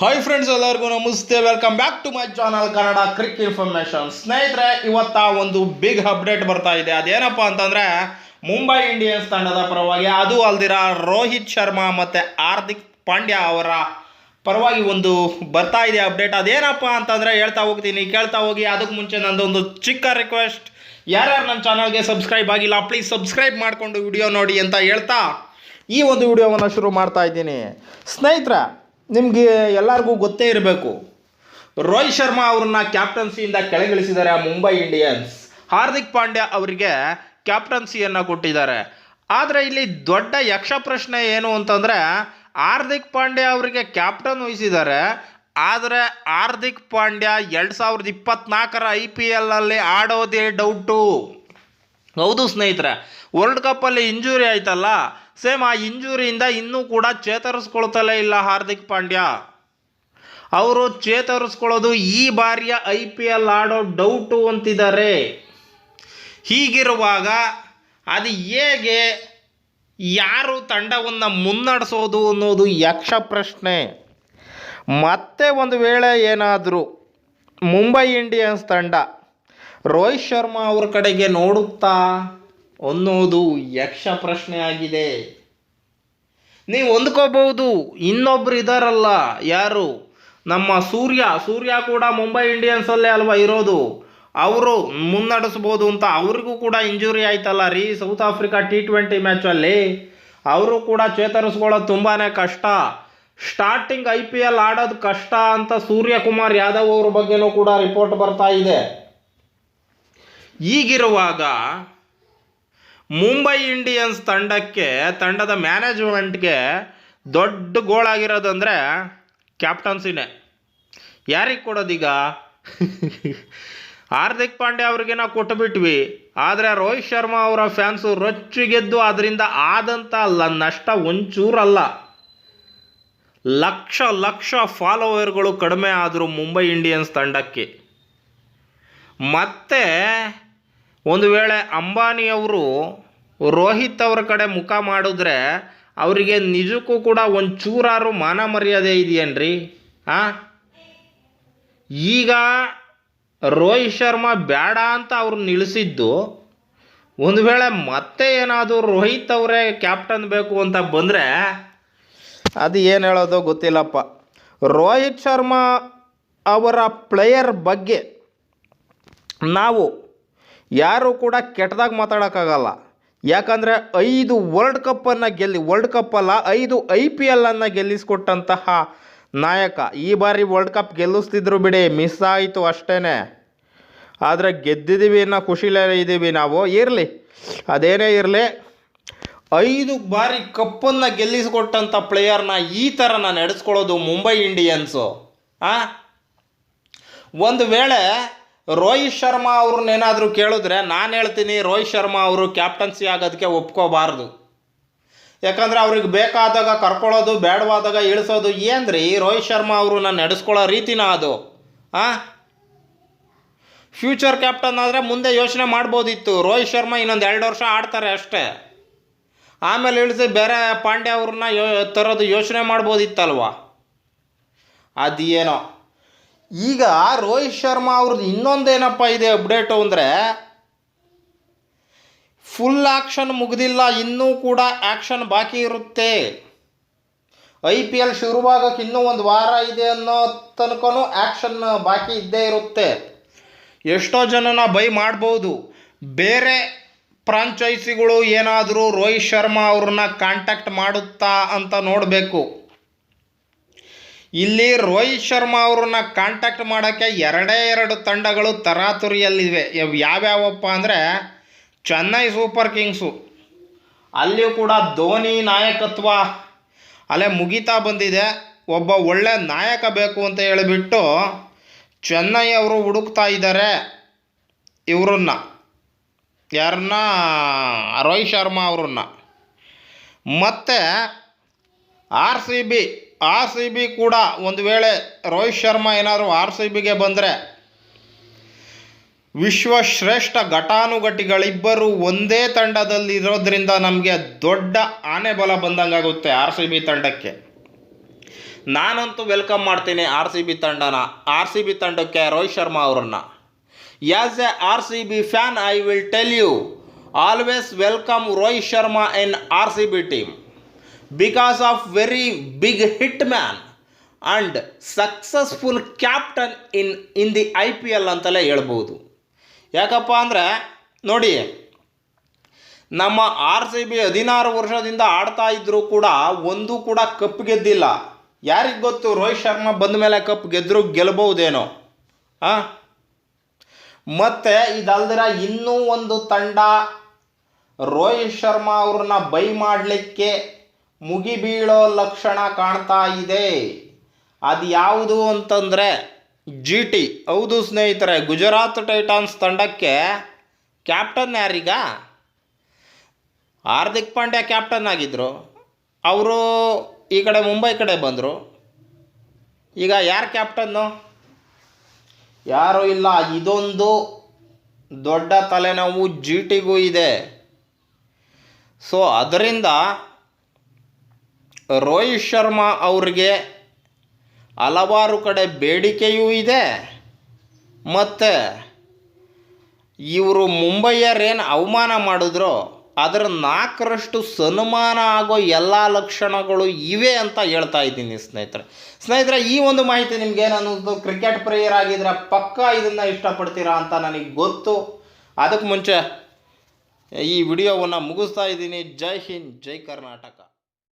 Hi friends ಎಲ್ಲರಿಗೂ ನಮಸ್ತೆ. Welcome back to my channel Kannada crick information ಸ್ನೇಹಿತರೆ, ಇವತ್ತ ಒಂದು ಬಿಗ್ ಅಪ್ಡೇಟ್ ಬರ್ತಾ ಇದೆ. ಅದೇನಪ್ಪ ಅಂತಂದ್ರೆ ಮುಂಬೈ ಇಂಡಿಯನ್ಸ್ ತಂಡದ ಪರವಾಗಿ ಅದು ಅಲ್ದಿರ ರೋಹಿತ್ ಶರ್ಮಾ ಮತ್ತೆ ಹಾರ್ದಿಕ್ ಪಾಂಡ್ಯ ಅವರ ಪರವಾಗಿ ಒಂದು ಬರ್ತಾ ಇದೆ ಅಪ್ಡೇಟ್ ಅದೇನಪ್ಪ ಅಂತಂದ್ರೆ, ಹೇಳ್ತಾ ಹೋಗ್ತೀನಿ, ಕೇಳ್ತಾ ಹೋಗಿ. ಅದಕ್ಕೆ ಮುಂಚೆ ನಂದೊಂದು ಚಿಕ್ಕ ರಿಕ್ವೆಸ್ಟ್ ಯಾರ್ಯಾರು ನನ್ನ ಚಾನಲ್ಗೆ ಸಬ್ಸ್ಕ್ರೈಬ್ ಆಗಿಲ್ಲ ಪ್ಲೀಸ್ ಸಬ್ಸ್ಕ್ರೈಬ್ ಮಾಡಿಕೊಂಡು ವಿಡಿಯೋ ನೋಡಿ ಅಂತ ಹೇಳ್ತಾ ಈ ಒಂದು ವಿಡಿಯೋವನ್ನು ಶುರು ಮಾಡ್ತಾ ಇದ್ದೀನಿ. ಸ್ನೇಹಿತರೆ ನಿಮಗೆ ಎಲ್ಲರಿಗೂ ಗೊತ್ತೇ ಇರಬೇಕು. ರೋಹಿತ್ ಶರ್ಮಾ ಅವ್ರನ್ನ ಕ್ಯಾಪ್ಟನ್ಸಿಯಿಂದ ಕೆಳಗಿಳಿಸಿದ್ದಾರೆ ಮುಂಬೈ ಇಂಡಿಯನ್ಸ್. ಹಾರ್ದಿಕ್ ಪಾಂಡ್ಯ ಅವರಿಗೆ ಕ್ಯಾಪ್ಟನ್ಸಿಯನ್ನು ಕೊಟ್ಟಿದ್ದಾರೆ. ಆದರೆ ಇಲ್ಲಿ ದೊಡ್ಡ ಯಕ್ಷ ಪ್ರಶ್ನೆ ಏನು ಅಂತಂದರೆ, ಹಾರ್ದಿಕ್ ಪಾಂಡ್ಯ ಅವರಿಗೆ ಕ್ಯಾಪ್ಟನ್ ವಹಿಸಿದ್ದಾರೆ. ಆದರೆ ಹಾರ್ದಿಕ್ ಪಾಂಡ್ಯ ಎರಡು ಸಾವಿರದ ಇಪ್ಪತ್ನಾಲ್ಕರ ಐ ಪಿ ಎಲ್ನಲ್ಲಿ ಆಡೋದೇ ಡೌಟು ಹೌದು ಸ್ನೇಹಿತರೆ ವರ್ಲ್ಡ್ ಕಪ್ಪಲ್ಲಿ ಇಂಜುರಿ ಆಯ್ತಲ್ಲ ಸೇಮ್ ಆ ಇಂಜುರಿಯಿಂದ ಇನ್ನೂ ಕೂಡ ಚೇತರಿಸ್ಕೊಳ್ತಲೇ ಇಲ್ಲ ಹಾರ್ದಿಕ್ ಪಾಂಡ್ಯ. ಅವರು ಚೇತರಿಸ್ಕೊಳ್ಳೋದು ಈ ಬಾರಿಯ ಐ ಪಿ ಎಲ್ ಆಡೋ ಡೌಟು ಅಂತಿದ್ದಾರೆ. ಹೀಗಿರುವಾಗ ಅದು ಹೇಗೆ ಯಾರು ತಂಡವನ್ನು ಮುನ್ನಡೆಸೋದು ಅನ್ನೋದು ಯಕ್ಷ ಪ್ರಶ್ನೆ. ಮತ್ತೆ ಒಂದು ವೇಳೆ ಏನಾದರೂ ಮುಂಬೈ ಇಂಡಿಯನ್ಸ್ ತಂಡ ರೋಹಿತ್ ಶರ್ಮಾ ಅವ್ರ ಕಡೆಗೆ ನೋಡುತ್ತಾ? ಅನ್ನೋದು ಯಕ್ಷ ಪ್ರಶ್ನೆ ಆಗಿದೆ ನೀವು ಹೊಂದ್ಕೋಬಹುದು, ಇನ್ನೊಬ್ರು ಇದಾರಲ್ಲ, ಯಾರು? ನಮ್ಮ ಸೂರ್ಯ. ಸೂರ್ಯ ಕೂಡ ಮುಂಬೈ ಇಂಡಿಯನ್ಸಲ್ಲೇ ಅಲ್ವಾ ಇರೋದು? ಅವರು ಮುನ್ನಡೆಸ್ಬೋದು ಅಂತ ಅವ್ರಿಗೂ ಕೂಡ ಇಂಜುರಿ ಆಯ್ತಲ್ಲ ರೀ ಸೌತ್ ಆಫ್ರಿಕಾ ಟಿ ಟ್ವೆಂಟಿ ಮ್ಯಾಚಲ್ಲಿ? ಅವರು ಕೂಡ ಚೇತರಿಸ್ಕೊಳ್ಳೋದು ತುಂಬಾ ಕಷ್ಟ. ಸ್ಟಾರ್ಟಿಂಗ್ ಐ ಪಿ ಎಲ್ ಆಡೋದು ಕಷ್ಟ ಅಂತ ಸೂರ್ಯಕುಮಾರ್ ಯಾದವ್ ಅವ್ರ ಬಗ್ಗೆನೂ ಕೂಡ ರಿಪೋರ್ಟ್ ಬರ್ತಾ ಇದೆ. ಈಗಿರುವಾಗ ಮುಂಬೈ ಇಂಡಿಯನ್ಸ್ ತಂಡಕ್ಕೆ, ತಂಡದ ಮ್ಯಾನೇಜ್ಮೆಂಟ್ಗೆ ದೊಡ್ಡ ಗೋಳಾಗಿರೋದಂದರೆ ಕ್ಯಾಪ್ಟನ್ಸಿನೇ. ಯಾರಿಗೆ ಕೊಡೋದೀಗ? ಹಾರ್ದಿಕ್ ಪಾಂಡ್ಯ ಅವ್ರಿಗೆ ನಾವು ಕೊಟ್ಟುಬಿಟ್ವಿ ಆದರೆ ರೋಹಿತ್ ಶರ್ಮಾ ಅವರ ಫ್ಯಾನ್ಸು ರೊಚ್ಚಿಗೆದ್ದು ಅದರಿಂದ ಆದಂಥ ಅಲ್ಲ ನಷ್ಟ ಒಂಚೂರಲ್ಲ. ಲಕ್ಷ ಲಕ್ಷ ಫಾಲೋವರ್ಗಳು ಕಡಿಮೆ ಆದರೂ ಮುಂಬೈ ಇಂಡಿಯನ್ಸ್ ತಂಡಕ್ಕೆ. ಮತ್ತೆ ಒಂದು ವೇಳೆ ಅಂಬಾನಿಯವರು ರೋಹಿತ್ ಅವರ ಕಡೆ ಮುಖ ಮಾಡಿದ್ರೆ ಅವರಿಗೆ ನಿಜಕ್ಕೂ ಕೂಡ ಒಂಚೂರಾರು ಮಾನ ಮರ್ಯಾದೆ ಇದೆಯೇನ್ರಿ? ಆ? ಈಗ ರೋಹಿತ್ ಶರ್ಮಾ ಬೇಡ ಅಂತ ಅವ್ರು ನಿಲ್ಲಿಸಿದ್ದು ಒಂದು ವೇಳೆ ಮತ್ತೆ ಏನಾದರೂ ರೋಹಿತ್ ಅವರೇ ಕ್ಯಾಪ್ಟನ್ ಬೇಕು ಅಂತ ಬಂದರೆ ಅದು ಏನು ಹೇಳೋದು ಗೊತ್ತಿಲ್ಲಪ್ಪ. ರೋಹಿತ್ ಶರ್ಮಾ ಅವರ ಪ್ಲೇಯರ್ ಬಗ್ಗೆ ನಾವು ಯಾರೂ ಕೂಡ ಕೆಟ್ಟದಾಗಿ ಮಾತಾಡೋಕ್ಕಾಗಲ್ಲ. ಯಾಕಂದರೆ ಐದು ವರ್ಲ್ಡ್ ಕಪ್ಪನ್ನು ಗೆಲ್ಲಿ ವರ್ಲ್ಡ್ ಕಪ್ಪಲ್ಲ ಐದು ಐ ಪಿ ಎಲ್ಲನ್ನು ಗೆಲ್ಲಿಸ್ಕೊಟ್ಟಂತಹ ನಾಯಕ ಈ ಬಾರಿ ವರ್ಲ್ಡ್ ಕಪ್ ಗೆಲ್ಲಿಸ್ತಿದ್ರು ಬಿಡಿ ಮಿಸ್ ಆಯಿತು ಅಷ್ಟೇ ಆದರೆ ಗೆದ್ದಿದ್ದೀವಿ ಅನ್ನೋ ಖುಷಿಲೇ ಇದ್ದೀವಿ ನಾವು. ಇರಲಿ, ಅದೇನೇ ಇರಲಿ, ಐದು ಬಾರಿ ಕಪ್ಪನ್ನು ಗೆಲ್ಲಿಸಿಕೊಟ್ಟಂಥ ಪ್ಲೇಯರ್ನ ಈ ಥರ ನಾನು ನಡೆಸ್ಕೊಳ್ಳೋದು ಮುಂಬೈ ಇಂಡಿಯನ್ಸು ಆ? ಒಂದು ವೇಳೆ ರೋಹಿತ್ ಶರ್ಮಾ ಅವ್ರನ್ನೇನಾದರೂ ಕೇಳಿದ್ರೆ ನಾನು ಹೇಳ್ತೀನಿ ರೋಹಿತ್ ಶರ್ಮಾ ಅವರು ಕ್ಯಾಪ್ಟನ್ಸಿ ಆಗೋದಕ್ಕೆ ಒಪ್ಕೋಬಾರ್ದು. ಯಾಕಂದರೆ ಅವ್ರಿಗೆ ಬೇಕಾದಾಗ ಕರ್ಕೊಳ್ಳೋದು, ಬೇಡವಾದಾಗ ಇಳಿಸೋದು. ಏನ್ರಿ? ರೋಹಿತ್ ಶರ್ಮಾ ಅವರು ನಾನು ನಡೆಸ್ಕೊಳ್ಳೋ ರೀತಿನ ಅದು. ಆ? ಫ್ಯೂಚರ್ ಕ್ಯಾಪ್ಟನ್ ಆದರೆ ಮುಂದೆ ಯೋಚನೆ ಮಾಡ್ಬೋದಿತ್ತು. ರೋಹಿತ್ ಶರ್ಮಾ ಇನ್ನೊಂದು ಎರಡು ವರ್ಷ ಆಡ್ತಾರೆ ಅಷ್ಟೇ. ಆಮೇಲೆ ಇಳಿಸಿ ಬೇರೆ ಪಾಂಡ್ಯ ಅವ್ರನ್ನ ಯೋ ತರೋದು ಯೋಚನೆ ಮಾಡ್ಬೋದಿತ್ತಲ್ವ? ಅದೇನೋ. ಈಗ ರೋಹಿತ್ ಶರ್ಮಾ ಅವ್ರದ್ದು ಇನ್ನೊಂದೇನಪ್ಪ ಇದೆ ಅಪ್ಡೇಟು ಅಂದರೆ ಫುಲ್ ಆ್ಯಕ್ಷನ್ ಮುಗಿದಿಲ್ಲ, ಇನ್ನೂ ಕೂಡ ಆ್ಯಕ್ಷನ್ ಬಾಕಿ ಇರುತ್ತೆ. ಐ ಪಿ ಎಲ್ ಶುರುವಾಗಕ್ಕೆ ಇನ್ನೂ ಒಂದು ವಾರ ಇದೆ ಅನ್ನೋ ತನಕನು ಆ್ಯಕ್ಷನ್ ಬಾಕಿ ಇದ್ದೇ ಇರುತ್ತೆ. ಎಷ್ಟೋ ಜನನ ಬೈ ಮಾಡ್ಬೋದು. ಬೇರೆ ಫ್ರಾಂಚೈಸಿಗಳು ಏನಾದರೂ ರೋಹಿತ್ ಶರ್ಮಾ ಅವ್ರನ್ನ ಕಾಂಟ್ಯಾಕ್ಟ್ ಮಾಡುತ್ತಾ ಅಂತ ನೋಡಬೇಕು. ಇಲ್ಲಿ ರೋಹಿತ್ ಶರ್ಮಾ ಅವ್ರನ್ನ ಕಾಂಟ್ಯಾಕ್ಟ್ ಮಾಡೋಕ್ಕೆ ಎರಡೇ ಎರಡು ತಂಡಗಳು ತರಾತುರಿಯಲ್ಲಿವೆ. ಯಾವ್ಯಾವಪ್ಪ ಅಂದರೆ ಚೆನ್ನೈ ಸೂಪರ್ ಕಿಂಗ್ಸು. ಅಲ್ಲಿಯೂ ಕೂಡ ಧೋನಿ ನಾಯಕತ್ವ ಅಲ್ಲೇ ಮುಗಿತಾ ಬಂದಿದೆ. ಒಬ್ಬ ಒಳ್ಳೆ ನಾಯಕ ಬೇಕು ಅಂತ ಹೇಳಿಬಿಟ್ಟು ಚೆನ್ನೈ ಅವರು ಹುಡುಕ್ತಾ ಇದ್ದಾರೆ ಇವ್ರನ್ನ. ಯಾರನ್ನ? ರೋಹಿತ್ ಶರ್ಮಾ ಅವ್ರನ್ನ. ಮತ್ತು R C B R C B ಕೂಡ ಒಂದು ವೇಳೆ ರೋಹಿತ್ ಶರ್ಮಾ ಏನಾದರೂ ಆರ್ ಸಿ ಬಿಗೆ ಬಂದರೆ ವಿಶ್ವಶ್ರೇಷ್ಠ ಘಟಾನುಘಟಿಗಳಿಬ್ಬರು ಒಂದೇ ತಂಡದಲ್ಲಿ ಇರೋದ್ರಿಂದ ನಮಗೆ ದೊಡ್ಡ ಆನೆ ಬಲ ಬಂದಂಗಾಗುತ್ತೆ ಆರ್ ಸಿ ಬಿ ತಂಡಕ್ಕೆ. ನಾನಂತೂ ವೆಲ್ಕಮ್ ಮಾಡ್ತೀನಿ ಆರ್ ಸಿ ಬಿ ತಂಡನ, ಆರ್ ಸಿ ಬಿ ತಂಡಕ್ಕೆ ರೋಹಿತ್ ಶರ್ಮಾ ಅವರನ್ನು. As a R C B fan I will tell you always welcome Rohit Sharma in R C B team because of very big hit man and successful captain in in the I P L ಅಂತಲೇ ಹೇಳ್ಬೋದು. ಯಾಕಪ್ಪ ಅಂದರೆ, ನೋಡಿ, ನಮ್ಮ R C B ಹದಿನಾರು ವರ್ಷದಿಂದ ಆಡ್ತಾ ಇದ್ದರೂ ಕೂಡ ಒಂದು ಕೂಡ ಕಪ್ ಗೆದ್ದಿಲ್ಲ. ಯಾರಿಗೆ ಗೊತ್ತು? ರೋಹಿತ್ ಶರ್ಮಾ ಬಂದ ಮೇಲೆ ಕಪ್ ಗೆದ್ದರೂ ಗೆಲ್ಬೋದೇನೋ ಹಾಂ ಮತ್ತು ಇದಲ್ದಿರ ಇನ್ನೂ ಒಂದು ತಂಡ ರೋಹಿತ್ ಶರ್ಮಾ ಅವ್ರನ್ನ ಬೈ ಮಾಡಲಿಕ್ಕೆ ಮುಗಿಬೀಳೋ ಲಕ್ಷಣ ಕಾಣ್ತಾ ಇದೆ. ಅದು ಯಾವುದು ಅಂತಂದರೆ ಜಿ ಟಿ ಹೌದು ಸ್ನೇಹಿತರೆ, ಗುಜರಾತ್ ಟೈಟಾನ್ಸ್ ತಂಡಕ್ಕೆ ಕ್ಯಾಪ್ಟನ್ ಯಾರೀಗ? ಹಾರ್ದಿಕ್ ಪಾಂಡ್ಯ ಕ್ಯಾಪ್ಟನ್ ಆಗಿದ್ದರು ಅವರು ಈ ಕಡೆ ಮುಂಬೈ ಕಡೆ ಬಂದರು. ಈಗ ಯಾರು ಕ್ಯಾಪ್ಟನ್ನು? ಯಾರೂ ಇಲ್ಲ, ಇದೊಂದು ದೊಡ್ಡ ತಲೆನೋವು ಜಿ ಟಿಗೂ ಇದೆ. ಸೊ ಅದರಿಂದ ರೋಹಿತ್ ಶರ್ಮಾ ಅವ್ರಿಗೆ ಹಲವಾರು ಕಡೆ ಬೇಡಿಕೆಯೂ ಇದೆ. ಮತ್ತು ಇವರು ಮುಂಬೈಯರೇನು ಅವಮಾನ ಮಾಡಿದ್ರು ಅದರ ನಾಲ್ಕರಷ್ಟು ಸನ್ಮಾನ ಆಗೋ ಎಲ್ಲ ಲಕ್ಷಣಗಳು ಇವೆ ಅಂತ ಹೇಳ್ತಾ ಇದ್ದೀನಿ ಸ್ನೇಹಿತರೆ. ಸ್ನೇಹಿತರೆ, ಈ ಒಂದು ಮಾಹಿತಿ ನಿಮ್ಗೆ ಏನನ್ನೋದು ಕ್ರಿಕೆಟ್ ಪ್ರೇಯರ್ ಆಗಿದ್ರೆ ಪಕ್ಕ ಇದನ್ನು ಇಷ್ಟಪಡ್ತೀರಾ ಅಂತ ನನಗೆ ಗೊತ್ತು. ಅದಕ್ಕೆ ಮುಂಚೆ ಈ ವಿಡಿಯೋವನ್ನು ಮುಗಿಸ್ತಾ ಇದ್ದೀನಿ. ಜೈ ಹಿಂದ್, ಜೈ ಕರ್ನಾಟಕ.